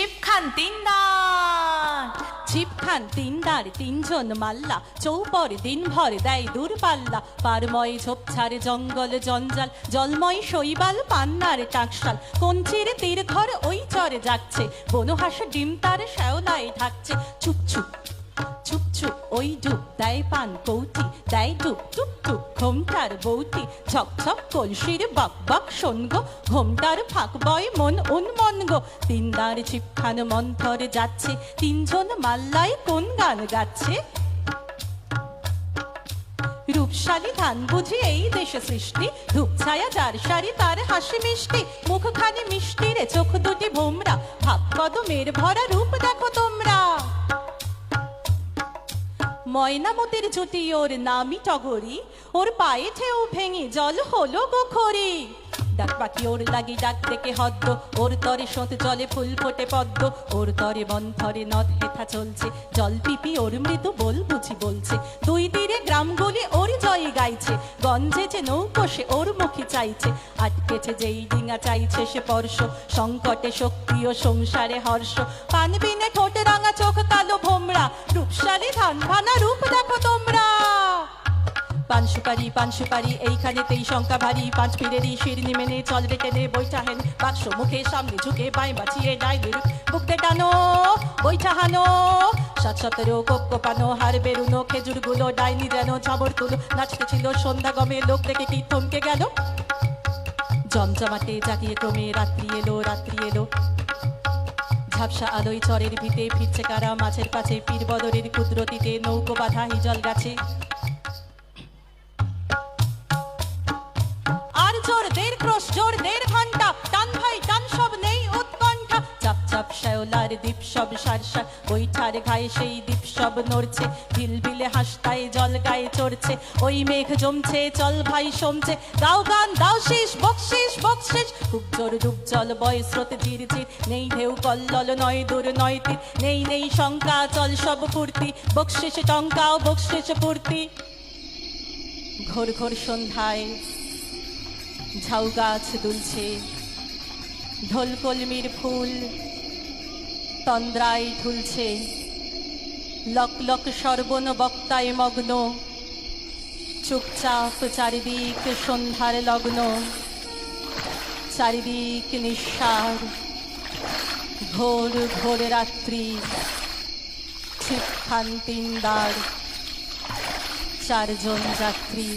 ছিপ তিনদার ছিপ তিনদার তিনজন মাল্লা চৌপর দিনভর দেয় দূরপাল্লা পারময় ঝোপঝাড় জঙ্গল জঞ্জাল জলময় শৈবাল পান্নার টাকশাল কঞ্চির তীর ঘর ওই চরে যাচ্ছে বনহাস ডিম তার শ্যাওলায় ঢাকছে চুপ চুপ চুপ ওই দেয় পান দেয় টুপ টুপ ঘোমটার ছক ছক কলসির ঘোমটার ফাঁক বয় মন উন্মন গো। তিনদার চিপখান যাচ্ছে, তিনজন কোন গান গাচ্ছে? রূপশালী ধান বুঝি এই দেশে সৃষ্টি ধূপছায়া যার শাড়ি তার হাসি মিষ্টি, মুখখানি মিষ্টি রে চোখ দুটি ভোমরা। ভাব কদমের ভরা রূপ দেখো তোমরা। ময়নামতির জুটি ওর নামি টগরি। ওর পায়ে ঠেউ ভেঙে জল হলো গোখরি। ডাক পাখি ওর লাগি ডাক থেকে হদ্দ। ওর তরে সোঁত জলে ফুল ফোটে পদ্ম। ওর তরে মন্থরে নদ হেথা চলছে। জল পিপি ওর মৃদু বল বুঝি বলছে। দুই চাইছে। আটকেছে যেই ডিঙা চাইছে সে পরশ সংকটে শক্তি ও সংসারে হর্ষ। পান বিনে ঠোঁটে রাঙা, চোখ কালো, ভোমরা। রূপসারি ধান ভানা রূপ দেখো তোমরা। পান সুপারি পান সুপারি শঙ্কা ভারী। পাঁচ পীরেরই শির নিমেনে চল বাক্স মুখে, সামনে ঝুঁকে বাঁয় বাঁচিয়ে ডাইলের বুকতে টানো বইটা হানো সাত সতেরো কোপ কোপানো হার বেরুনো খেজুরগুলো ডাইনি যেন চাবর তুলো। নাচতে ছিল সন্ধ্যা গমে লোক দেখে কি থমকে গেল? জমজমাটে জাগিয়ে ক্রমে রাত্রি এলো রাত্রি এলো। ঝাপসা আলোয় চরের ভিতে ফিরছে কারা? মাছের পাছে পীর বদরের কুদরতিতে নৌকো বাঁধা হিজল গাছে। আর জোর ক্রোশ, জোর ঘণ্টা টান ভাই, টান সব নেই উৎকণ্ঠা। চাপ চাপ, শ্যাওলার দ্বীপ সব সারসা। ঘায়ে সেই দ্বীপ সব নড়ছে। হাসতায় জল গায়ে চড়ছে। ওই মেঘ জমছে, চল ভাই সমছে। গাও গান, দাও শেষ, বকশিস। ডুব জল বয় স্রোত ধীর ধীর। নেই ঢেউ, কল্লল, নয় দূর, নয় তীর। নেই নেই শঙ্কা, চল সব ফুর্তি। বকশিসে টঙ্কাও বকশিসে ফুর্তি। ঘোর ঘোর সন্ধ্যায় ঝাউ গাছ দুলছে। ঢোল, কলমির ফুল তন্দ্রায় ঢুলছে। লক লক সর্বন বক্তায় মগ্ন। চুপচাপ চারিদিক সন্ধ্যার লগ্ন। চারিদিক নিঃসার ভোর ঘোর রাত্রি তিনবার চারজন যাত্রী।